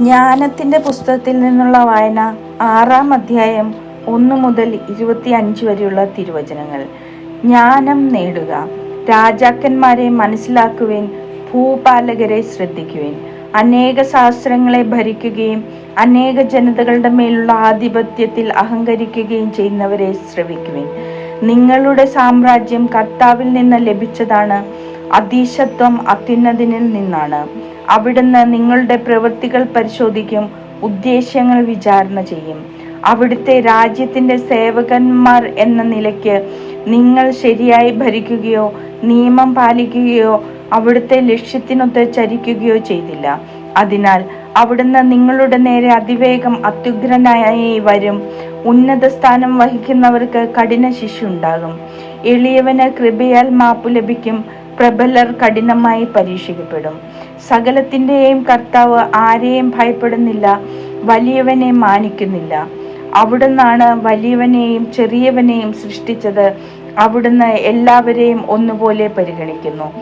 ജ്ഞാനത്തിന്റെ പുസ്തകത്തിൽ നിന്നുള്ള വായന ആറാം അധ്യായം ഒന്ന് മുതൽ ഇരുപത്തി അഞ്ച് വരെയുള്ള തിരുവചനങ്ങൾ. ജ്ഞാനം നേടുക. രാജാക്കന്മാരെ മനസ്സിലാക്കുവേൻ ഭൂപാലകരെ ശ്രദ്ധിക്കുവേൻ. അനേക ശാസ്ത്രങ്ങളെ ഭരിക്കുകയും അനേക ജനതകളുടെ മേലുള്ള ആധിപത്യത്തിൽ അഹങ്കരിക്കുകയും ചെയ്യുന്നവരെ ശ്രവിക്കുവിൻ. നിങ്ങളുടെ സാമ്രാജ്യം കർത്താവിൽ നിന്ന് ലഭിച്ചതാണ്. അതീശത്വം അത്യുന്നതിനിൽ നിന്നാണ്. അവിടുന്ന് നിങ്ങളുടെ പ്രവൃത്തികൾ പരിശോധിക്കും ഉദ്ദേശ്യങ്ങൾ വിചാരണ ചെയ്യും. അവിടുത്തെ രാജ്യത്തിന്റെ സേവകന്മാർ എന്ന നിലയ്ക്ക് നിങ്ങൾ ശരിയായി ഭരിക്കുകയോ നിയമം പാലിക്കുകയോ അവിടുത്തെ ലക്ഷ്യത്തിനൊത്ത് ചരിക്കുകയോ ചെയ്തില്ല. അതിനാൽ അവിടുന്ന് നിങ്ങളുടെ നേരെ അതിവേഗം അത്യുഗ്രനായി വരും. ഉന്നത സ്ഥാനം വഹിക്കുന്നവർക്ക് കഠിന ശിക്ഷ ഉണ്ടാകും. എളിയവന് കൃപയാൽ മാപ്പ് ലഭിക്കും. പ്രബലർ കഠിനമായി പരീക്ഷിക്കപ്പെടും. സകലത്തിന്റെയും കർത്താവ് ആരെയും ഭയപ്പെടുന്നില്ല വലിയവനെ മാനിക്കുന്നില്ല. അവിടുന്നാണ് വലിയവനെയും ചെറിയവനെയും സൃഷ്ടിച്ചത്. അവിടുന്ന് എല്ലാവരെയും ഒന്നുപോലെ പരിഗണിക്കുന്നു.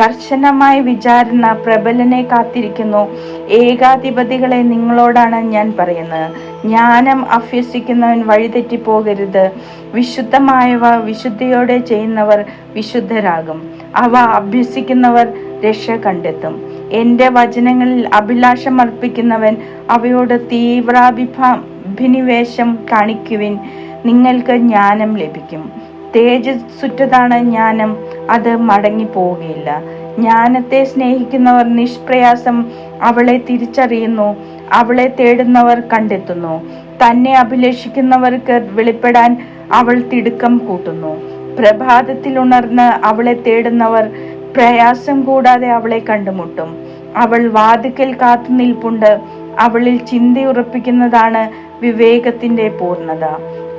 കർശനമായ വിചാരണ പ്രബലനെ കാത്തിരിക്കുന്നു. ഏകാധിപതികളെ നിങ്ങളോടാണ് ഞാൻ പറയുന്നത്. ജ്ഞാനം അഭ്യസിക്കുന്നവൻ വഴിതെറ്റിപ്പോകരുത്. വിശുദ്ധമായവ വിശുദ്ധിയോടെ ചെയ്യുന്നവർ വിശുദ്ധരാകും. അവ അഭ്യസിക്കുന്നവർ രക്ഷ കണ്ടെത്തും. എന്റെ വചനങ്ങളിൽ അഭിലാഷം അർപ്പിക്കുന്നവൻ അവയോട് തീവ്രാഭിനിവേശം കാണിക്കുവിൻ. നിങ്ങൾക്ക് ജ്ഞാനം ലഭിക്കും. തേജസ്സുറ്റതാണ് ജ്ഞാനം. അത് മടങ്ങി പോവുകയില്ല ജ്ഞാനത്തെ സ്നേഹിക്കുന്നവർ നിഷ്പ്രയാസം അവളെ തിരിച്ചറിയുന്നു. അവളെ തേടുന്നവർ കണ്ടെത്തുന്നു. തന്നെ അഭിലഷിക്കുന്നവർക്ക് വെളിപ്പെടാൻ അവൾ തിടുക്കം കൂട്ടുന്നു. പ്രഭാതത്തിൽ ഉണർന്ന് അവളെ തേടുന്നവർ പ്രയാസം കൂടാതെ അവളെ കണ്ടുമുട്ടും. അവൾ വാതുക്കൽ കാത്തു നിൽപ്പുണ്ട്. അവളിൽ ചിന്തയുറപ്പിക്കുന്നതാണ് വിവേകത്തിന്റെ പൂർണത.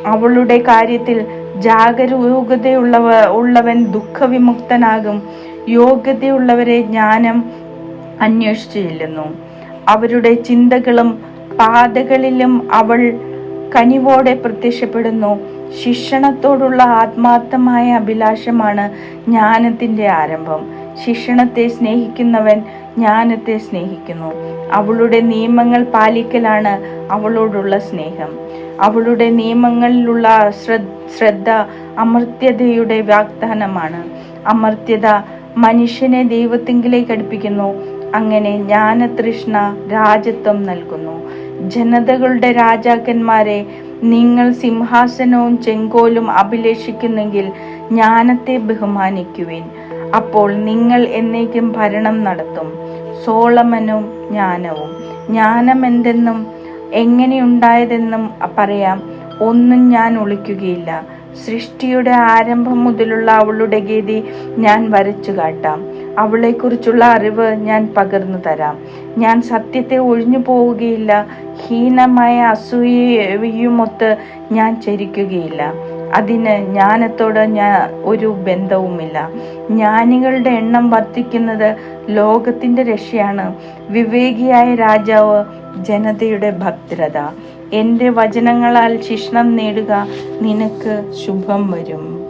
അവളുടെ കാര്യത്തിൽ ജാഗരൂകതയുള്ളവ ഉള്ളവൻ ദുഃഖവിമുക്തനാകും. യോഗ്യതയുള്ളവരെ ജ്ഞാനം അന്വേഷിച്ചു ചെല്ലുന്നു അവരുടെ ചിന്തകളും പാതകളിലും അവൾ കനിവോടെ പ്രത്യക്ഷപ്പെടുന്നു. ശിക്ഷണത്തോടുള്ള ആത്മാർത്ഥമായ അഭിലാഷമാണ് ജ്ഞാനത്തിന്റെ ആരംഭം. ശിക്ഷണത്തെ സ്നേഹിക്കുന്നവൻ ജ്ഞാനത്തെ സ്നേഹിക്കുന്നു. അവളുടെ നിയമങ്ങൾ പാലിക്കലാണ് അവളോടുള്ള സ്നേഹം. അവളുടെ നിയമങ്ങളിലുള്ള ശ്രദ്ധ അമർത്യതയുടെ വാഗ്ദാനമാണ്. അമർത്യത മനുഷ്യനെ ദൈവത്തിങ്കിലേക്ക് അടുപ്പിക്കുന്നു. അങ്ങനെ ജ്ഞാനതൃഷ്ണ രാജത്വം നൽകുന്നു. ജനതകളുടെ രാജാക്കന്മാരെ നിങ്ങൾ സിംഹാസനവും ചെങ്കോലും അഭിലേഷിക്കുന്നെങ്കിൽ ജ്ഞാനത്തെ ബഹുമാനിക്കുവിൻ. അപ്പോൾ നിങ്ങൾ എന്നേക്കും ഭരണം നടത്തും. സോളമനും ജ്ഞാനവും. ജ്ഞാനം എന്തെന്നും എങ്ങനെയുണ്ടായതെന്നും പറയാം. ഒന്നും ഞാൻ ഒളിക്കുകയില്ല. സൃഷ്ടിയുടെ ആരംഭം മുതലുള്ള അവളുടെ ഗതി ഞാൻ വരച്ചു കാട്ടാം. അവളെക്കുറിച്ചുള്ള അറിവ് ഞാൻ പകർന്നു തരാം. ഞാൻ സത്യത്തെ ഒഴിഞ്ഞു പോവുകയില്ല. ഹീനമായ അസൂയയുമൊത്ത് ഞാൻ ചരിക്കുകയില്ല. അതിന് ജ്ഞാനത്തോട് ഞാൻ ഒരു ബന്ധവുമില്ല. ജ്ഞാനികളുടെ എണ്ണം വർദ്ധിക്കുന്നത് ലോകത്തിന്റെ രക്ഷയാണ്. വിവേകിയായ രാജാവ് ജനതയുടെ ഭദ്രത. എന്റെ വചനങ്ങളാൽ ശിക്ഷണം നേടുക നിനക്ക് ശുഭം വരും.